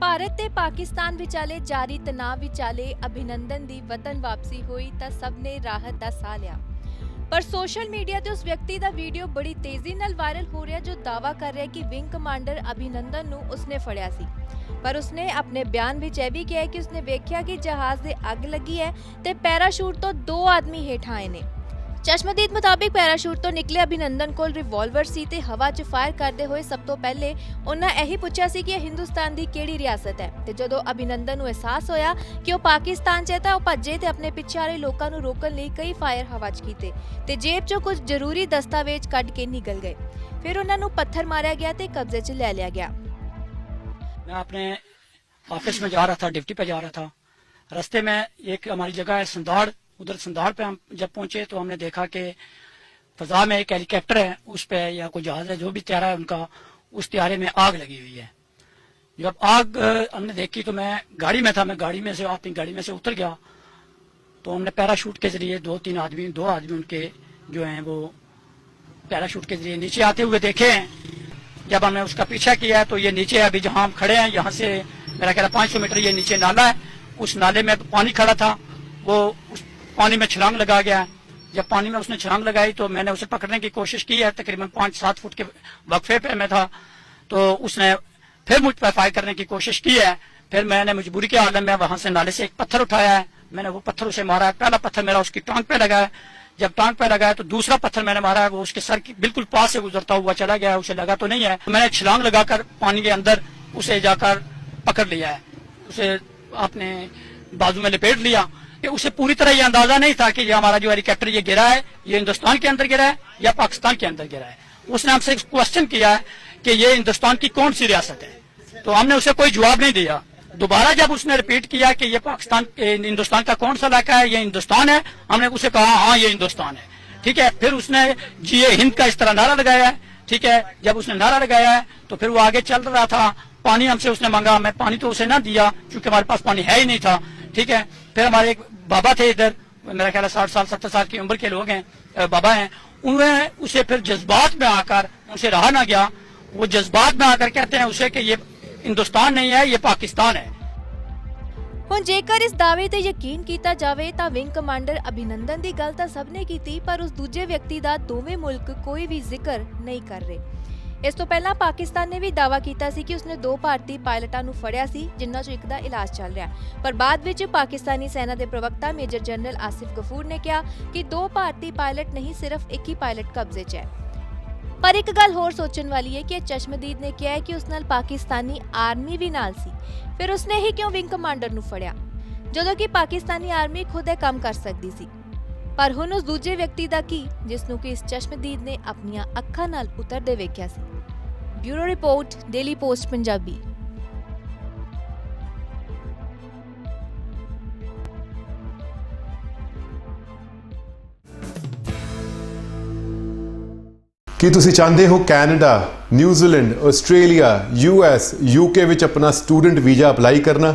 ਭਾਰਤ ਤੇ ਪਾਕਿਸਤਾਨ ਵਿਚਾਲੇ ਜਾਰੀ ਤਣਾਅ ਵਿਚਾਲੇ ਅਭਿਨੰਦਨ ਦੀ ਵਤਨ ਵਾਪਸੀ ਹੋਈ ਤਾਂ ਸਭ ਨੇ ਰਾਹਤ ਦਾ ਸਾਹ ਲਿਆ। ਪਰ ਸੋਸ਼ਲ ਮੀਡੀਆ ਤੇ ਉਸ ਵਿਅਕਤੀ ਦਾ ਵੀਡੀਓ ਬੜੀ ਤੇਜ਼ੀ ਨਾਲ ਵਾਇਰਲ ਹੋ ਰਿਹਾ ਜੋ ਦਾਅਵਾ ਕਰ ਰਿਹਾ ਕਿ ਵਿੰਗ ਕਮਾਂਡਰ ਅਭਿਨੰਦਨ ਨੂੰ ਉਸਨੇ ਫੜਿਆ ਸੀ। ਪਰ ਉਸਨੇ ਆਪਣੇ ਬਿਆਨ ਵਿੱਚ ਇਹ ਵੀ ਕਿਹਾ ਕਿ ਉਸਨੇ ਵੇਖਿਆ ਕਿ ਜਹਾਜ਼ ਦੇ ਅੱਗ ਲੱਗੀ ਹੈ ਤੇ ਪੈਰਾਸ਼ੂਟ ਤੋਂ ਦੋ ਆਦਮੀ ਹੇਠ ਆਏ ਨੇ। ਚਸ਼ਮਦੀਦ ਮੁਤਾਬਿਕ ਪੈਰਾਸ਼ੂਟ ਤੋਂ ਨਿਕਲੇ ਅਭਿਨੰਦਨ ਕੋਲ ਰਿਵਾਲਵਰ ਸੀ ਤੇ ਹਵਾ 'ਚ ਫਾਇਰ ਕਰਦੇ ਹੋਏ ਸਭ ਤੋਂ ਪਹਿਲੇ ਉਹਨਾਂ ਇਹੀ ਪੁੱਛਿਆ ਸੀ ਕਿ ਇਹ ਹਿੰਦੁਸਤਾਨ ਦੀ ਕਿਹੜੀ ਰਿਆਸਤ ਹੈ ਤੇ ਜਦੋਂ ਅਭਿਨੰਦਨ ਨੂੰ ਅਹਿਸਾਸ ਹੋਇਆ ਕਿ ਉਹ ਪਾਕਿਸਤਾਨ 'ਚ ਹੈ ਤਾਂ ਉਹ ਭੱਜੇ ਤੇ ਆਪਣੇ ਪਿੱਛੇ ਆ ਰਹੇ ਲੋਕਾਂ ਨੂੰ ਰੋਕਣ ਲਈ ਕਈ ਫਾਇਰ ਹਵਾ 'ਚ ਕੀਤੇ ਤੇ ਜੇਬ 'ਚੋਂ ਕੁਝ ਜ਼ਰੂਰੀ ਦਸਤਾਵੇਜ਼ ਕੱਢ ਕੇ ਨਿਕਲ ਗਏ ਫਿਰ ਉਹਨਾਂ ਨੂੰ ਪੱਥਰ ਮਾਰਿਆ ਗਿਆ ਤੇ ਕਬਜ਼ੇ 'ਚ ਲੈ ਲਿਆ ਗਿਆ मैं अपने ऑफिस में जा रहा था ड्यूटी पे जा रहा था रास्ते में एक हमारी जगह है ادھر سندھار پہ ہم جب پہنچے تو ہم نے دیکھا کہ فضا میں ایک ہیلیکاپٹر ہے، اس پہ یا کوئی جہاز ہے، جو بھی تیارا ہے ان کا، اس تیارے میں آگ لگی ہوئی ہے۔ جب آگ ہم نے دیکھی تو میں گاڑی میں تھا، میں گاڑی میں سے اپنی گاڑی میں سے اتر گیا۔ تو ہم نے پیرا شوٹ کے ذریعے دو، تین آدمی، دو آدمی ان کے جو ہیں وہ پیرا شوٹ کے ذریعے نیچے آتے ہوئے دیکھے ہیں۔ جب ہم نے اس کا پیچھا کیا ہے تو یہ نیچے ہے، ابھی جہاں ہم کھڑے ہیں، یہاں سے میرا کہہ رہا پانچ سو میٹر یہ نیچے نالا ہے۔ اس نالے میں پانی کھڑا تھا، وہ اس پانی میں چھلانگ لگا گیا۔ جب پانی میں اس نے چھلانگ لگائی تو میں نے اسے پکڑنے کی کوشش کی ہے۔ تقریباً پانچ سات فٹ کے وقفے پہ میں تھا۔ تو اس نے پھر مجھ پر فائر کرنے کی کوشش کی ہے۔ پھر میں نے مجبوری کے عالم میں وہاں سے نالے سے ایک پتھر اٹھایا ہے۔ میں نے وہ پتھر اسے مارا ہے۔ پہلا پتھر میرا اس کی ٹانگ پہ لگا ہے۔ جب ٹانگ پہ لگا ہے تو دوسرا پتھر میں نے مارا ہے۔ وہ اس کے سر کی بالکل پاس سے گزرتا ہوا چلا گیا ہے۔ اسے لگا تو نہیں ہے۔ میں نے چھلانگ لگا کر پانی کے اندر اسے جا کر پکڑ لیا ہے۔ اسے آپ نے بازو میں لپیٹ لیا۔ کہ اسے پوری طرح یہ اندازہ نہیں تھا کہ یہ ہمارا جو ہیلی کاپٹر یہ گرا ہے، یہ ہندوستان کے اندر گرا ہے یا پاکستان کے اندر گرا ہے۔ اس نے ہم سے کوشچن کیا ہے کہ یہ ہندوستان کی کون سی ریاست ہے؟ تو ہم نے اسے کوئی جواب نہیں دیا۔ دوبارہ جب اس نے ریپیٹ کیا کہ یہ پاکستان ہندوستان کا کون سا علاقہ ہے، یہ ہندوستان ہے، ہم نے اسے کہا ہاں یہ ہندوستان ہے۔ ٹھیک ہے، پھر اس نے جی ہند کا اس طرح نعرہ لگایا ہے۔ ٹھیک ہے، جب اس نے نعرہ لگایا ہے تو پھر وہ آگے چل رہا تھا۔ پانی ہم سے اس نے مانگا، میں پانی تو اسے نہ دیا کیونکہ ہمارے پاس پانی ہے ہی نہیں تھا۔ ٹھیک ہے फिर हमारे एक बाबा थे इधर मेरा ख्याल है साठ साल सत्तर साल की उम्र के लोग हैं अ, बाबा हैं उन्होंने उसे फिर जज्बात में आकर उसे रहा ना गया वो जज्बात में आकर कहते हैं उसे कि ये हिंदुस्तान नहीं है ये पाकिस्तान है ਹੁਣ ਜੇਕਰ ਇਸ ਦਾਅਵੇ ਤੇ ਯਕੀਨ ਕੀਤਾ ਜਾਵੇ ਤਾਂ ਵਿੰਗ ਕਮਾਂਡਰ ਅਭਿਨੰਦਨ ਦੀ ਗੱਲ ਤਾਂ ਸਭ ਨੇ ਕੀਤੀ ਪਰ ਉਸ ਦੂਜੇ ਵਿਅਕਤੀ ਦਾ ਦੋਵੇਂ ਮੁਲਕ ਕੋਈ ਵੀ ਜ਼ਿਕਰ ਨਹੀਂ ਕਰ ਰਹੇ ਇਸ ਤੋਂ ਪਹਿਲਾਂ ਪਾਕਿਸਤਾਨ ਨੇ ਵੀ ਦਾਅਵਾ ਕੀਤਾ ਸੀ ਕਿ ਉਸਨੇ ਦੋ ਭਾਰਤੀ ਪਾਇਲਟਾਂ ਨੂੰ ਫੜਿਆ ਸੀ, ਜਿਨ੍ਹਾਂ 'ਚੋਂ ਇੱਕ ਦਾ ਇਲਾਜ ਚੱਲ ਰਿਹਾ ਪਰ ਬਾਅਦ ਵਿੱਚ ਪਾਕਿਸਤਾਨੀ ਸੈਨਾ ਦੇ ਪ੍ਰਵਕਤਾ ਮੇਜਰ ਜਨਰਲ ਆਸਿਫ ਗਫੂਰ ਨੇ ਕਿਹਾ ਕਿ ਦੋ ਭਾਰਤੀ ਪਾਇਲਟ ਨਹੀਂ, ਸਿਰਫ ਇੱਕ ਹੀ ਪਾਇਲਟ ਕਬਜ਼ੇ 'ਚ ਹੈ। ਪਰ ਇੱਕ ਗੱਲ ਹੋਰ ਸੋਚਣ ਵਾਲੀ ਹੈ ਕਿ ਚਸ਼ਮਦੀਦ ਨੇ ਕਿਹਾ ਕਿ ਉਸ ਨਾਲ ਪਾਕਿਸਤਾਨੀ ਆਰਮੀ ਵੀ ਨਾਲ ਸੀ। ਫਿਰ ਉਸਨੇ ਹੀ ਕਿਉਂ ਵਿੰਗ ਕਮਾਂਡਰ ਨੂੰ ਫੜਿਆ? ਜਦੋਂ ਕਿ ਪਾਕਿਸਤਾਨੀ ਆਰਮੀ ਖੁਦ ਇਹ ਕੰਮ ਕਰ ਸਕਦੀ ਸੀ। ਪਰ ਹੁਣ ਉਸ ਦੂਜੇ ਵਿਅਕਤੀ ਦਾ ਕੀ, ਜਿਸ ਨੂੰ ਕਿ ਇਸ ਚਸ਼ਮਦੀਦ ਨੇ ਆਪਣੀਆਂ ਅੱਖਾਂ ਨਾਲ ਉਤਰਦੇ ਵੇਖਿਆ ਸੀ। Bureau report, daily post, Punjabi. ਕੀ ਤੁਸੀਂ ਚਾਹੁੰਦੇ ਹੋ Canada, New Zealand, Australia US UK ਵਿੱਚ ਆਪਣਾ ਸਟੂਡੈਂਟ ਵੀਜ਼ਾ ਅਪਲਾਈ ਕਰਨਾ?